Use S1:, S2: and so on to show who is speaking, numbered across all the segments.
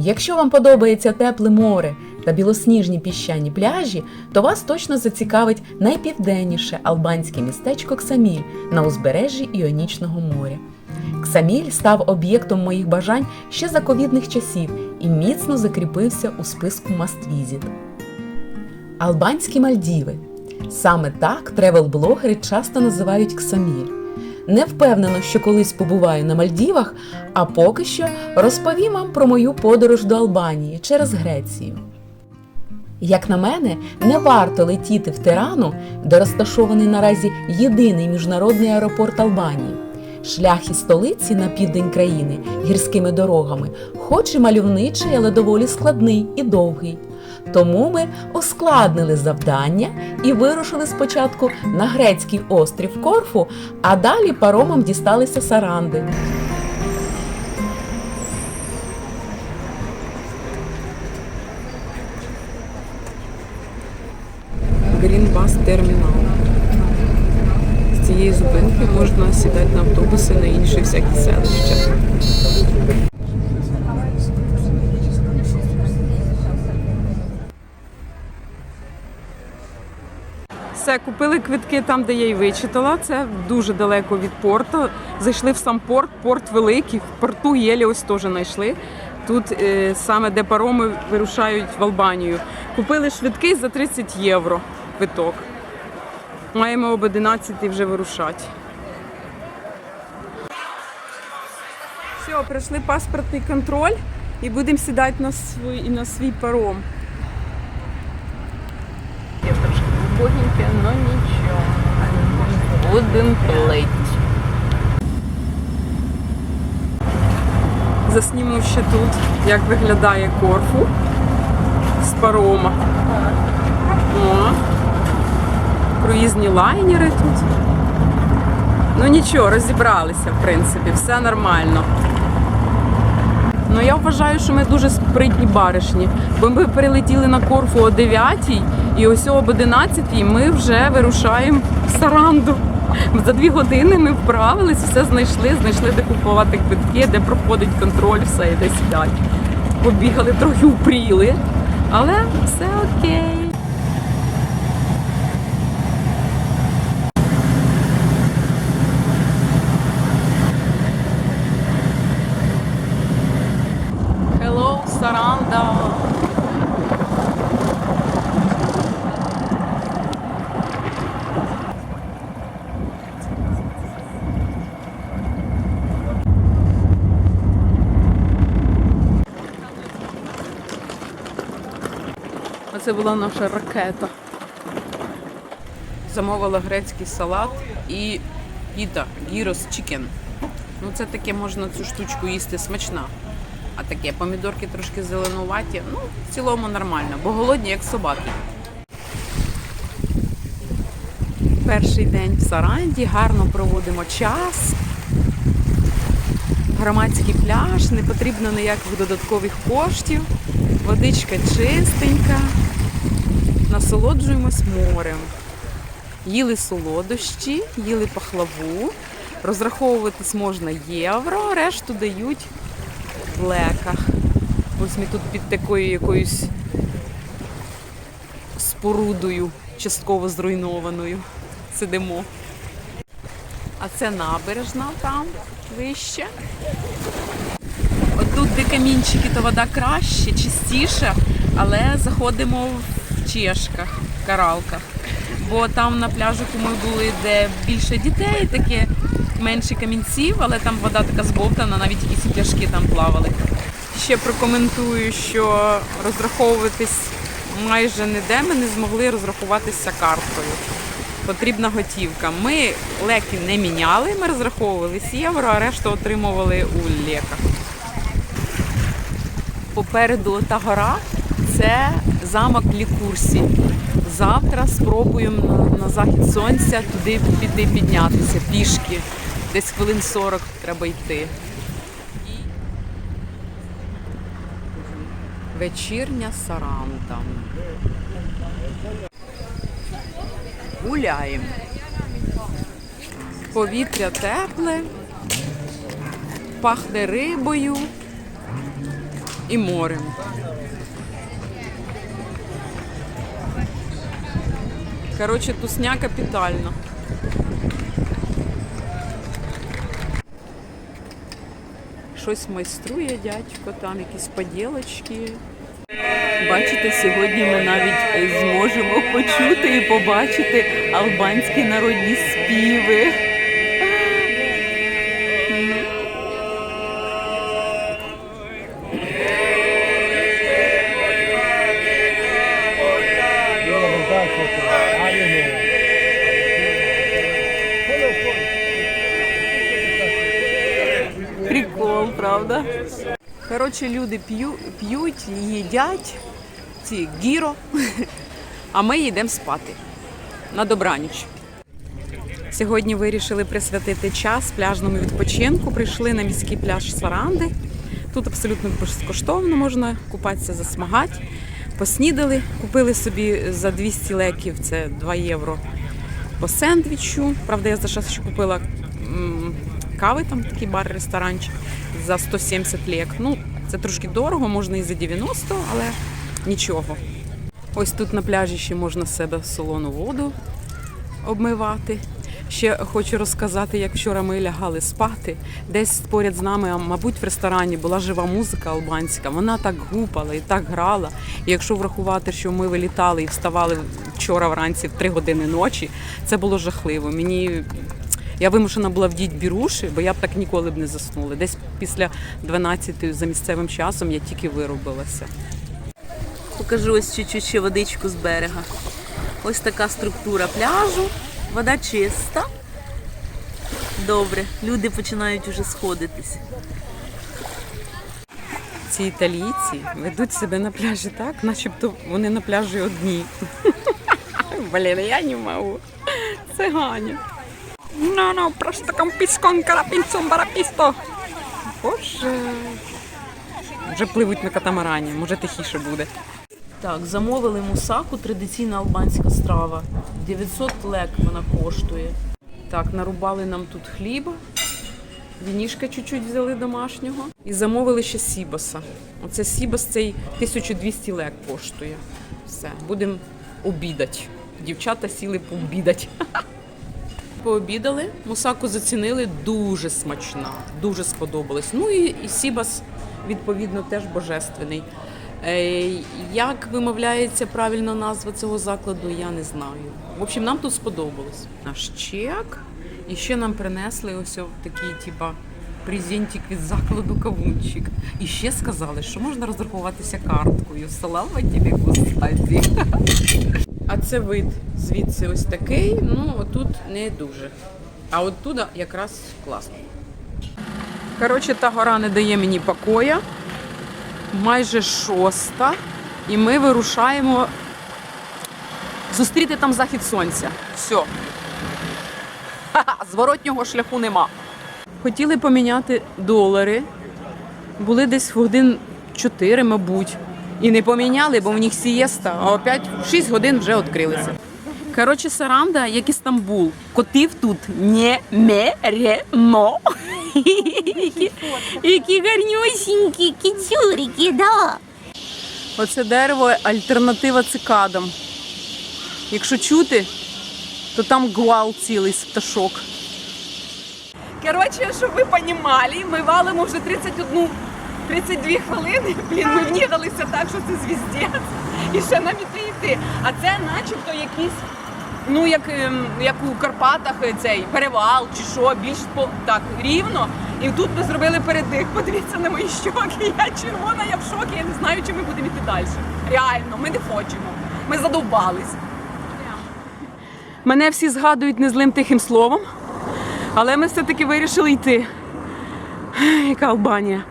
S1: Якщо вам подобається тепле море та білосніжні піщані пляжі, то вас точно зацікавить найпівденніше албанське містечко Ксаміль на узбережжі Іонічного моря. Ксаміль став об'єктом моїх бажань ще за ковідних часів і міцно закріпився у списку Must-Visit. Албанські Мальдіви. Саме так тревел-блогери часто називають Ксаміль. Не впевнено, що колись побуваю на Мальдівах, а поки що розповім вам про мою подорож до Албанії через Грецію. Як на мене, не варто летіти в Тирану, де розташований наразі єдиний міжнародний аеропорт Албанії. Шлях із столиці на південь країни гірськими дорогами, хоч і мальовничий, але доволі складний і довгий. Тому ми ускладнили завдання і вирушили спочатку на грецький острів Корфу, а далі паромом дісталися Саранди.
S2: Купили там, де я й вичитала. Це дуже далеко від порту. Зайшли в сам порт, порт великий, в порту Єлі ось теж знайшли. Тут е, саме де пароми вирушають в Албанію. Купили швидкий за 30 євро квиток. Маємо об 11 вже вирушати. Все, пройшли паспортний контроль і будемо сідати на свій, на свій паром.
S1: Я трошки убогеньке, але нічого. Будем плить.
S2: Засніму ще тут, як виглядає Корфу з парома. О, круїзні лайнери тут. Ну нічого, розібралися, в принципі, все нормально. Ну я вважаю, що ми дуже спритні баришні, бо ми прилетіли на Корфу о 9 і ось об 11 ми вже вирушаємо в Саранду. За дві години ми вправились, все знайшли, знайшли, де купувати квитки, де проходить контроль, все і де далі. Побігали трохи упріли, але все окей. Оце була наша ракета. Замовила грецький салат і піта гірос чікен. Ну це таке можна цю штучку їсти смачна. А таке помідорки трошки зеленуваті. Ну, в цілому нормально, бо голодні, як собаки. Перший день в Саранді, гарно проводимо час. Громадський пляж, не потрібно ніяких додаткових коштів. Водичка чистенька. Насолоджуємось морем. Їли солодощі, їли пахлаву. Розраховуватись можна євро, решту дають в леках. Ось ми тут під такою якоюсь спорудою, частково зруйнованою. Сидимо. А це набережна там вище. От тут, де камінчики, то вода краще, чистіша, але заходимо в чешках, каралках. Бо там на пляжику ми були, де більше дітей, таке менше камінців, але там вода така збовтана, навіть якісь пляшки там плавали. Ще прокоментую, що розраховуватись майже ніде ми не змогли розрахуватися карткою. Потрібна готівка. Ми леки не міняли, ми розраховувалися євро, а решту отримували у леках. Попереду та гора це замок Лікурсі. Завтра спробуємо на, на захід сонця туди піти піднятися пішки. Десь хвилин 40 треба йти. І вечірня саранда. Гуляємо. Повітря тепле, пахне рибою. і морем. Коротше, тусня капітальна. Щось майструє дядько, там якісь поділочки. Бачите, сьогодні ми навіть е, зможемо почути і побачити албанські народні співи. Коротше, люди п'ю, п'ють, їдять ці гіро, а ми йдемо спати на добраніч. Сьогодні вирішили присвятити час пляжному відпочинку. Прийшли на міський пляж Саранди. Тут абсолютно безкоштовно можна купатися, засмагати. Поснідали, купили собі за 200 леків, це 2 євро по сендвічу. Правда, я за час ще купила кави, там такий бар-ресторанчик за 170 лек. Ну, це трошки дорого, можна і за 90, але нічого. Ось тут на пляжі ще можна себе солону воду обмивати. Ще хочу розказати, як вчора ми лягали спати. Десь поряд з нами, а мабуть, в ресторані була жива музика албанська. Вона так гупала і так грала. І якщо врахувати, що ми вилітали і вставали вчора вранці в 3 години ночі, це було жахливо. Мені я вимушена була вдіть біруші, бо я б так ніколи б не заснула. Десь після 12 за місцевим часом я тільки виробилася. Покажу ось чуть-чуть ще водичку з берега. Ось така структура пляжу. Вода чиста. Добре, люди починають уже сходитись. Ці італійці ведуть себе на пляжі так, начебто вони на пляжі одні. Блін, я не можу. Це Ганя. No, no, просто компіскон карапінцом барапісто. Боже. Вже пливуть на катамарані, може тихіше буде. Так, замовили мусаку, традиційна албанська страва. 900 лек вона коштує. Так, нарубали нам тут хліба. Вінішка чуть-чуть взяли домашнього. І замовили ще сібаса. Оце сібас цей 1200 лек коштує. Все, будемо обідати. Дівчата сіли пообідати. Пообідали, мусаку зацінили дуже смачна, дуже сподобалось. Ну і, і сібас, відповідно, теж божественний. Е, як вимовляється правильна назва цього закладу, я не знаю. В общем, нам тут сподобалось. Наш чек. І ще нам принесли ось такі, типа, презентик від закладу кавунчик. І ще сказали, що можна розрахуватися карткою. Слава тобі, Господи. А це вид звідси ось такий, ну отут не дуже. А оттуда якраз класно. Коротше, та гора не дає мені покоя. Майже шоста. І ми вирушаємо зустріти там захід сонця. Все. Зворотнього шляху нема. Хотіли поміняти долари. Були десь годин 4, мабуть. І не поміняли, бо в них сієста, а опять в 6 годин вже відкрилися. Коротше, Саранда, як і Стамбул. Котів тут немерено. Які- Які гарнюсінькі кіцюрики, да. Оце дерево альтернатива цикадам. Якщо чути, то там гуал цілий з пташок. Коротше, щоб ви понімали, ми валимо вже 31, 32 хвилини. Блін, ми внігалися так, що це звіздець. І ще нам іти йти. А це начебто якийсь, ну як, ем, як у Карпатах е, цей перевал чи що, більш по- так рівно. І тут ми зробили передих. Подивіться на мої щоки. Я червона, я в шокі, я не знаю, чи ми будемо йти далі. Реально, ми не хочемо. Ми задовбались. Мене всі згадують незлим тихим словом. Але ми все-таки вирішили йти. Яка Албанія.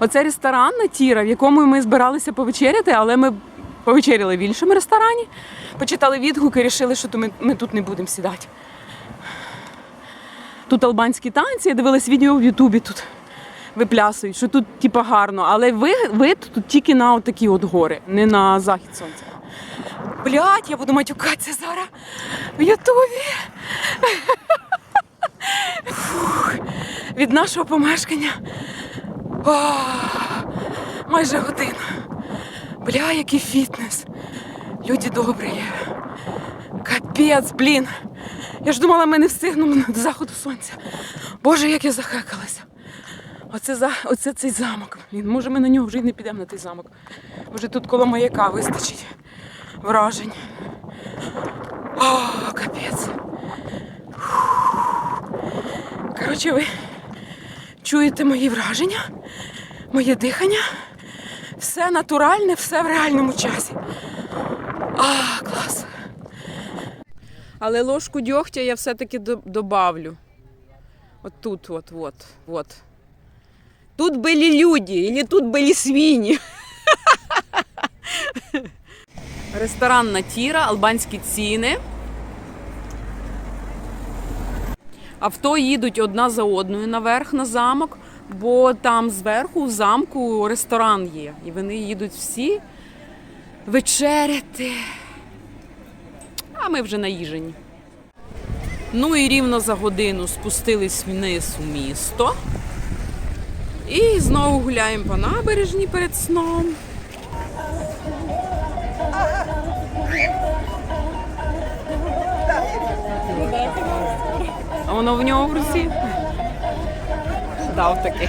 S2: Оце ресторан Натіра, в якому ми збиралися повечеряти, але ми повечеряли в іншому ресторані, почитали відгуки і вирішили, що ми, ми тут не будемо сідати. Тут албанські танці, я дивилась відео в Ютубі тут виплясують, що тут типа гарно, але ви- тут тільки на отакі от гори, не на захід сонця. Блять, я буду матюкатися зараз в Ютубі. Фух. Від нашого помешкання. Ох. Майже година. Бля, який фітнес. Люди добрі. Капець, блін. Я ж думала, ми не встигнемо до заходу сонця. Боже, як я захекалася. Оце, за, оце цей замок. Блін, може ми на нього вже й не підемо на той замок. Може тут коло маяка вистачить вражень. О, капець. Коротше, ви чуєте мої враження, моє дихання. Все натуральне, все в реальному часі. А, клас. Але ложку дьогтя я все-таки до- добавлю. От тут, от, от, от. Тут були люди, или тут були свині. Ресторанна тіра, албанські ціни. Авто їдуть одна за одною наверх на замок, бо там зверху у замку ресторан є. І вони їдуть всі вечеряти. А ми вже наїжені. Ну і рівно за годину спустились вниз у місто. І знову гуляємо по набережні перед сном. А воно в нього в руці? Дав таки.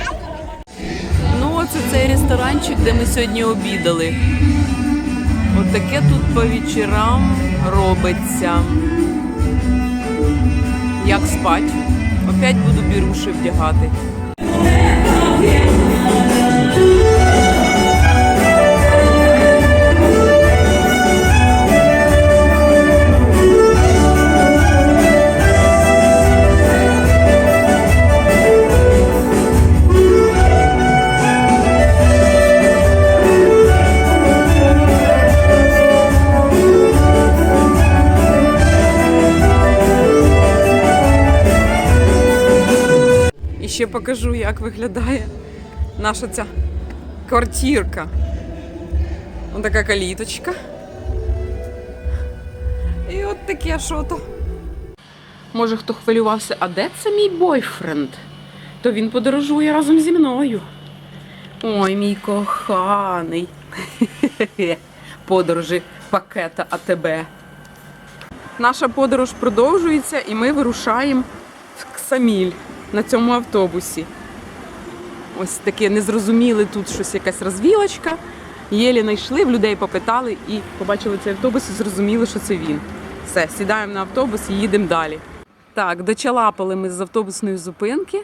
S2: Ну, оце цей ресторанчик, де ми сьогодні обідали. Отаке тут по вечорам робиться. Як спать? Опять буду біруші вдягати. Покажу, як виглядає наша ця квартирка. Ось така каліточка. І от таке що-то. Може, хто хвилювався, а де це мій бойфренд? То він подорожує разом зі мною. Ой, мій коханий. Подорожі пакета АТБ. Наша подорож продовжується і ми вирушаємо в Ксаміль на цьому автобусі. Ось таке незрозуміле тут щось якась розвілочка. Єлі знайшли, в людей попитали і побачили цей автобус і зрозуміли, що це він. Все, сідаємо на автобус і їдемо далі. Так, дочалапали ми з автобусної зупинки.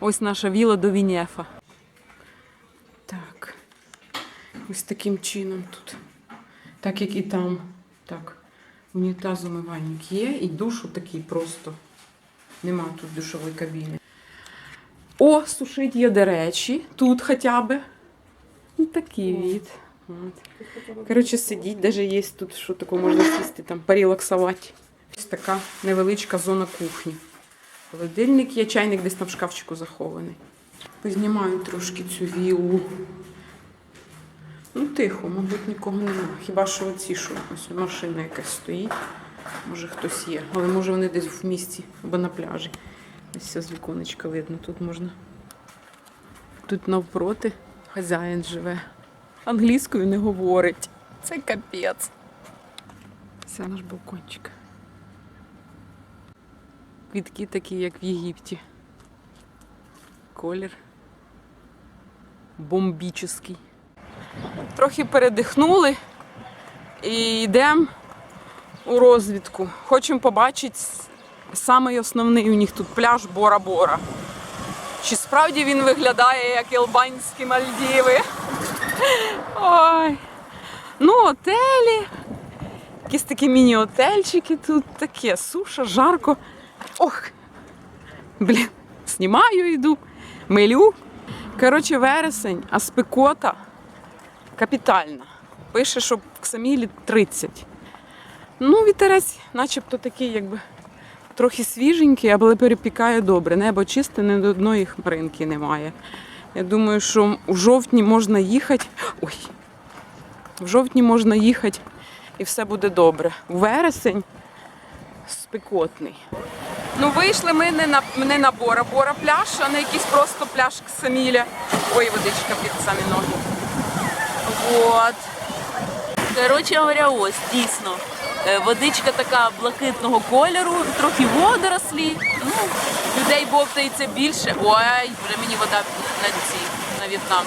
S2: Ось наша віла до Вінєфа. Так. Ось таким чином тут. Так як і там. Так. Унітаз умивальник є, і душ такий просто. Нема тут душової кабіни. О, сушить є до речі. Тут хоча б. Ну, такий від. От. Коротше, сидіть, навіть є тут, що таке можна сісти, там порелаксувати. Ось така невеличка зона кухні. Холодильник є, чайник десь там в шкафчику захований. Познімаю трошки цю віллу. Ну, тихо, мабуть, нікого немає. Хіба що оці, що ось машина якась стоїть. Може хтось є. Але може вони десь в місті або на пляжі. Ось все з віконечка видно. Тут можна. Тут навпроти хазяїн живе. Англійською не говорить. Це капець. Це наш балкончик. Квітки такі, як в Єгипті. Колір бомбічний. Трохи передихнули і йдемо у розвідку. Хочемо побачити самий основний у них тут пляж Бора-Бора. Чи справді він виглядає як албанські Мальдіви? Ой. Ну, отелі. Якісь такі міні-отельчики тут таке, суша, жарко. Ох. Блін, знімаю, йду, милю. Коротше, вересень, а спекота капітальна. Пише, що в Ксамілі 30. Ну, вітерець, начебто такий, якби трохи свіженький, але перепікає добре. Небо чисте, ні до одної хмаринки немає. Я думаю, що у жовтні можна їхати. Ой, в жовтні можна їхати і все буде добре. Вересень спекотний. Ну, вийшли ми не на, не на Бора Бора пляж, а на якийсь просто пляж Ксаміля. Ой, водичка під самі ноги. Вот.
S3: Коротше говоря, ось дійсно. Е, Водичка така блакитного кольору, трохи водорослі. Ну, людей бовтається більше. Ой, вже мені вода на ці, на В'єтнам.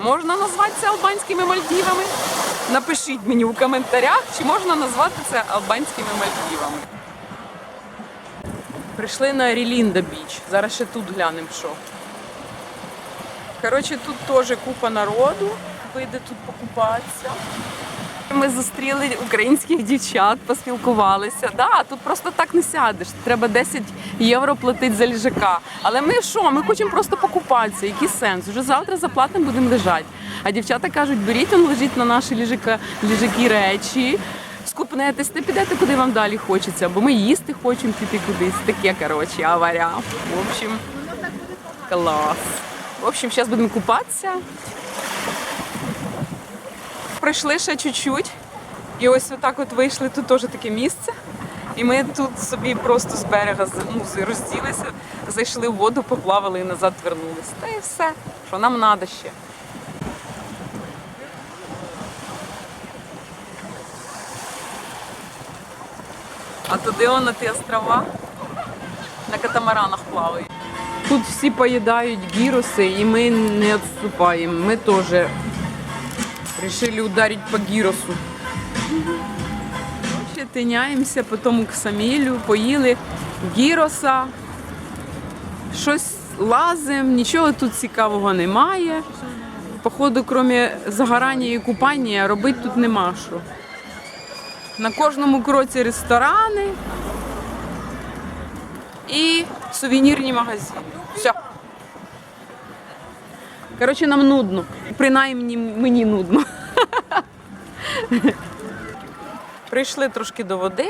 S2: Можна назвати це албанськими Мальдівами? Напишіть мені у коментарях, чи можна назвати це албанськими Мальдівами. Прийшли на Рілінда Біч. Зараз ще тут глянемо, що. Коротше, тут теж купа народу. Вийде тут покупатися. Ми зустріли українських дівчат, поспілкувалися. Да, тут просто так не сядеш. Треба 10 євро платити за ліжака. Але ми що? Ми хочемо просто покупатися. Який сенс? Уже завтра заплатимо, будемо лежати. А дівчата кажуть, беріть он лежіть на наші ліжака, ліжаки речі. Скупнетесь, не підете, куди вам далі хочеться, бо ми їсти хочемо піти кудись. Таке, коротше, аваря. В общем, клас. В общем, зараз будемо купатися. Пройшли ще чуть-чуть. І ось отак от вийшли, тут теж таке місце. І ми тут собі просто з берега ну, розділися, зайшли в воду, поплавали і назад вернулися. Та і все, що нам треба ще. А туди он на ті острова на катамаранах плавають. Тут всі поїдають гіроси, і ми не відступаємо. Ми теж Решили ударить по гіросу. Ще тиняємося по тому ксамілю, поїли гіроса, щось лазим, нічого тут цікавого немає. Походу, крім загорання і купання, робити тут нема що. На кожному кроці ресторани і сувенірні магазини. Все. Коротше, нам нудно. Принаймні мені нудно. Прийшли трошки до води,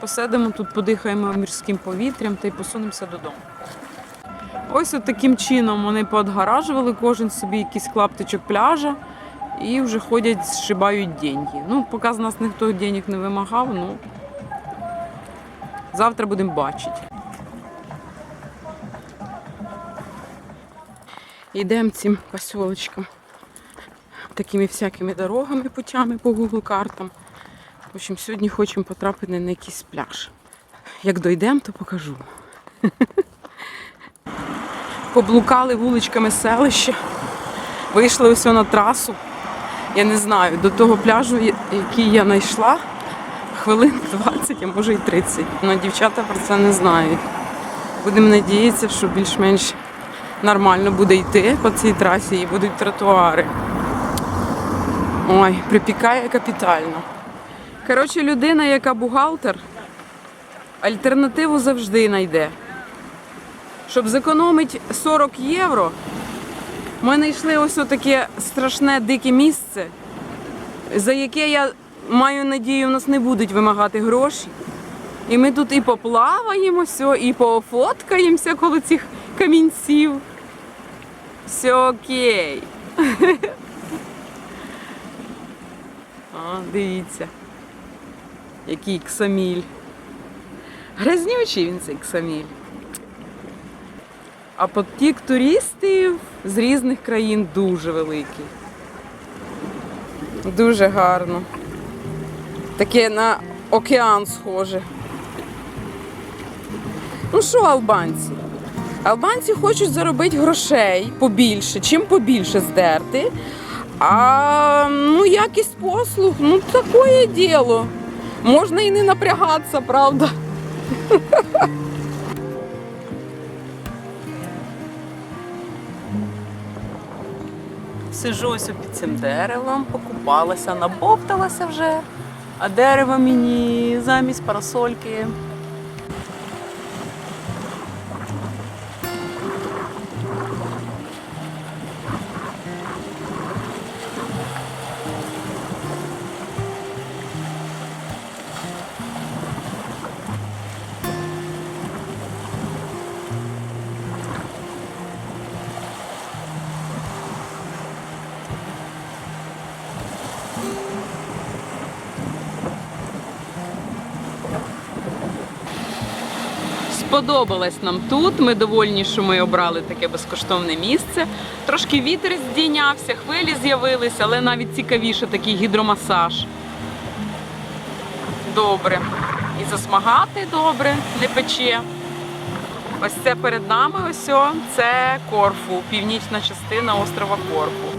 S2: посидимо тут, подихаємо мірським повітрям та й посунемося додому. Ось от таким чином вони поотгаражували кожен собі якийсь клаптичок пляжа і вже ходять, зшибають деньги. Ну, поки з нас ніхто денег не вимагав, ну завтра будемо бачити. Йдемо цим посілочком, такими всякими дорогами, путями по Google картам. В общем, сьогодні хочемо потрапити на якийсь пляж. Як дойдемо, то покажу. Поблукали вуличками селища, вийшли ось на трасу. Я не знаю, до того пляжу, який я знайшла, хвилин 20, а може і 30. Але дівчата про це не знають. Будемо надіятися, що більш-менш нормально буде йти по цій трасі і будуть тротуари. Ой, припікає капітально. Коротше, людина, яка бухгалтер, альтернативу завжди знайде. Щоб зекономити 40 євро, ми знайшли ось таке страшне дике місце, за яке я маю надію, в нас не будуть вимагати гроші. І ми тут і поплаваємо, все, і пофоткаємося коло цих камінців. Все окей. О, дивіться. Який ксаміль. Грязнючий він цей ксаміль. А потік туристів з різних країн дуже великий. Дуже гарно. Таке на океан схоже. Ну що, албанці? Албанці хочуть заробити грошей побільше, чим побільше здерти. А ну, якість послуг, ну таке діло. Можна і не напрягатися, правда.
S3: Сижу ось під цим деревом, покупалася, набовталася вже, а дерево мені замість парасольки.
S2: Сподобалось нам тут. Ми довольні, що ми обрали таке безкоштовне місце. Трошки вітер здійнявся, хвилі з'явилися, але навіть цікавіше такий гідромасаж. Добре. І засмагати добре, не пече. Ось це перед нами ось о, це Корфу, північна частина острова Корфу.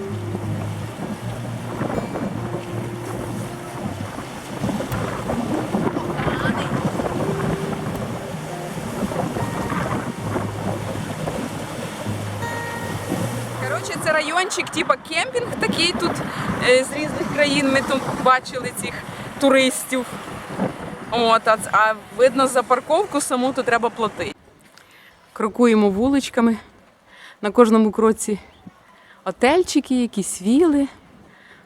S2: Це типа кемпінг такий тут е, з різних країн. Ми тут бачили цих туристів. От, а видно за парковку саму то треба платити. Крокуємо вуличками. На кожному кроці отельчики, якісь віли,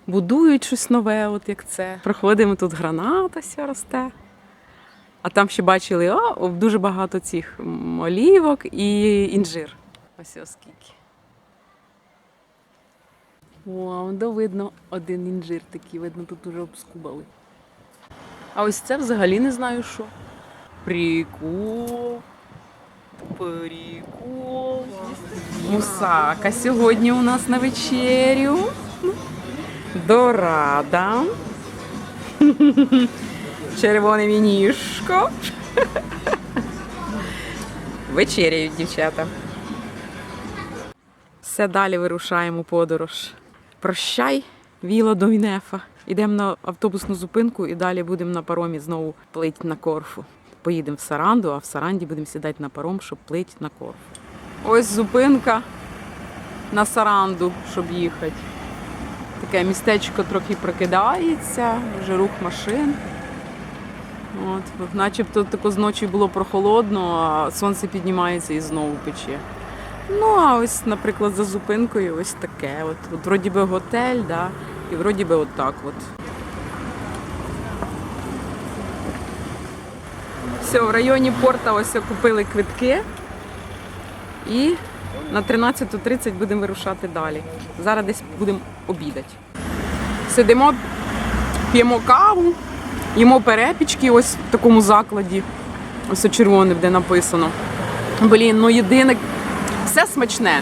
S2: будують щось нове, от як це. Проходимо тут граната ся росте. А там ще бачили о, дуже багато цих олівок і інжир. Ось оскільки. Вау, да видно один інжир такий, видно, тут уже обскубали. А ось це взагалі не знаю що. Прикол. Прикол. Мусака сьогодні у нас на вечерю. Дорада. Червоне вінішко. Вечеряють дівчата. Все далі вирушаємо подорож. Прощай, віла до Вінефа. Йдемо на автобусну зупинку і далі будемо на паромі знову плити на Корфу. Поїдемо в Саранду, а в Саранді будемо сідати на паром, щоб плити на Корфу. Ось зупинка на Саранду, щоб їхати. Таке містечко трохи прокидається, вже рух машин. От, начебто тако з ночі було прохолодно, а сонце піднімається і знову пече. Ну, а ось, наприклад, за зупинкою ось таке. От, от вроді би готель, да, і вроді би от от. Все, в районі порта ось купили квитки. І на 13.30 будемо вирушати далі. Зараз десь будемо обідати. Сидимо, п'ємо каву, їмо перепічки ось в такому закладі. Ось червоним, де написано. Блін, ну єдине, все смачне.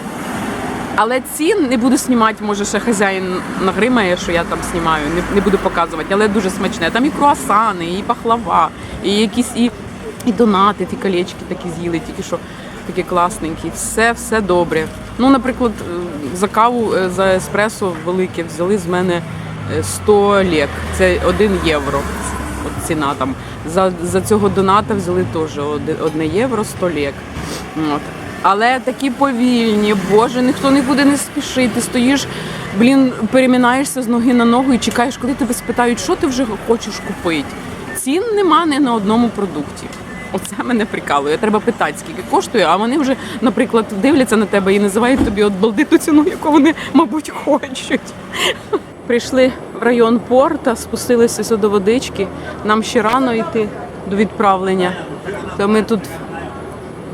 S2: Але цін не буду знімати, може ще хазяїн нагримає, що я там знімаю, не, не буду показувати, але дуже смачне. Там і круасани, і пахлава, і якісь і, і донати, ті колечки такі з'їли, тільки що такі класненькі. Все, все добре. Ну, наприклад, е, за каву, е, за еспресо велике взяли з мене е, 100 лек. Це 1 євро. От ціна там. За, за цього доната взяли теж 1 євро 100 лек. От. Але такі повільні, боже, ніхто не буде не спішити. Стоїш, блін, перемінаєшся з ноги на ногу і чекаєш, коли тебе спитають, що ти вже хочеш купити. Цін нема ні на одному продукті. Оце мене прикалує. Треба питати, скільки коштує, а вони вже, наприклад, дивляться на тебе і називають тобі от балди ціну, яку вони, мабуть, хочуть. Прийшли в район порта, спустилися сюди водички. Нам ще рано йти до відправлення. То ми тут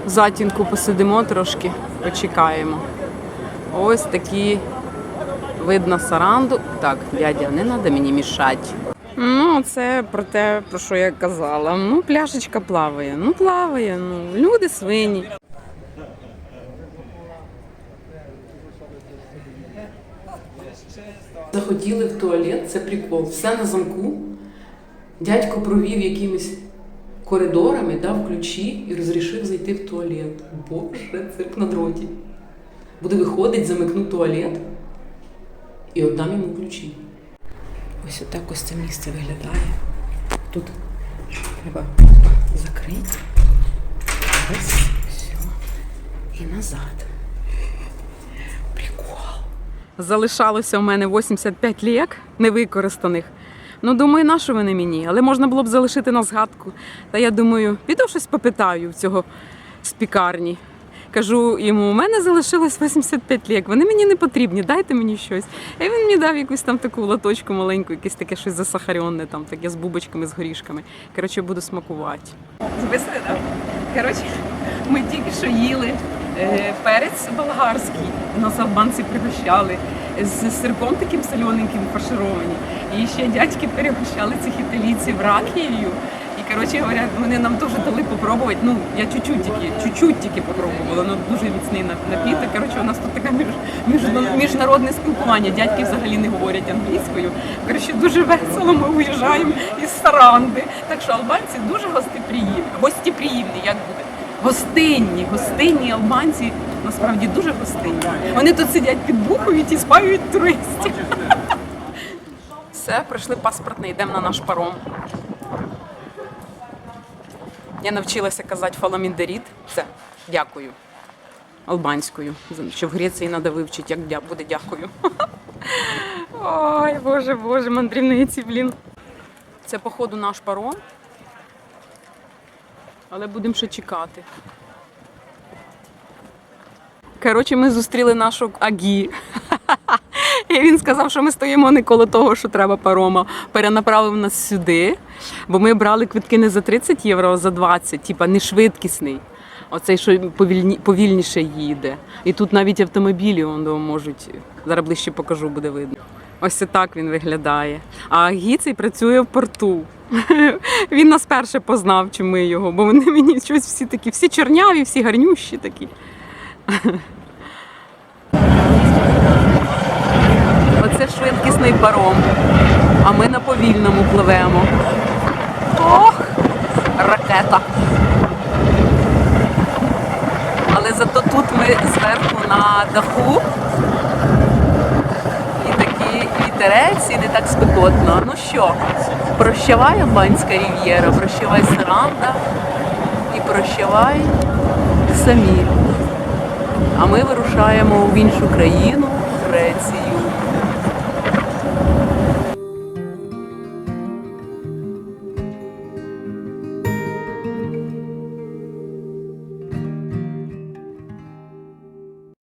S2: затінку посидимо трошки, почекаємо. Ось такі видно саранду. Так, дядя, не треба мені мішати. Ну, це про те, про що я казала. Ну, пляшечка плаває. Ну, плаває. Ну, люди свині. Заходіли в туалет, це прикол. Все на замку. Дядько провів якимись коридорами, дав ключі і розрішив зайти в туалет. Боже, цирк на дроті. Буде виходить, замикну туалет і віддам йому ключі. Ось отак ось це місце виглядає. Тут треба закрити. Ось, все. І назад. Прикол. Залишалося у мене 85 лік невикористаних. Ну, думаю, на що вони мені? Але можна було б залишити на згадку. Та я думаю, піду щось попитаю в цього з пікарні. Кажу йому, у мене залишилось 85 лік, вони мені не потрібні, дайте мені щось. І він мені дав якусь там таку латочку маленьку, якесь таке щось засахаренне, там таке з бубочками, з горішками. Коротше, буду смакувати. Звести, так? Коротше, ми тільки що їли е, перець болгарський, нас албанці пригощали з сирком таким солененьким фаршировані. І ще дядьки перегощали цих італійців ракією. І Коротше говоря, вони нам теж дали попробувати. Ну, я чуть-чуть тільки, чуть-чуть тільки попробувала, ну дуже міцний напіток. Коротше, у нас тут таке між, між- міжнародне спілкування. Дядьки взагалі не говорять англійською. Коротше, дуже весело ми виїжджаємо із Саранди. Так що албанці дуже гостеприємні. Гостеприємні, як буде? Гостинні, гостинні албанці насправді дуже гостинні. Вони тут сидять підбухують і спаюють туристів. Все, пройшли паспортний, йдемо на наш паром. Я навчилася казати фаламіндеріт. Все, дякую. Албанською. Що в Греції треба вивчити, як буде дякую. Ой, боже, боже, мандрівниці, блін. Це, походу, наш паром. Але будемо ще чекати. Коротше, ми зустріли нашу Агі. І він сказав, що ми стоїмо не коло того, що треба парома. Перенаправив нас сюди, бо ми брали квитки не за 30 євро, а за 20, типа не швидкісний. Оцей, що повільні, повільніше їде. І тут навіть автомобілі воно можуть. Зараз ближче покажу, буде видно. Ось так він виглядає. А Агі цей працює в порту. Він нас перше познав, чи ми його, бо вони мені щось всі такі, всі чорняві, всі гарнющі такі. Оце швидкісний паром. А ми на повільному пливемо. Ох, ракета. Але зато тут ми зверху на даху. Вітерець, і не так спекотно. Ну що, прощавай Банська рів'єра, прощавай Саранда і прощавай самі. А ми вирушаємо в іншу країну, Грецію.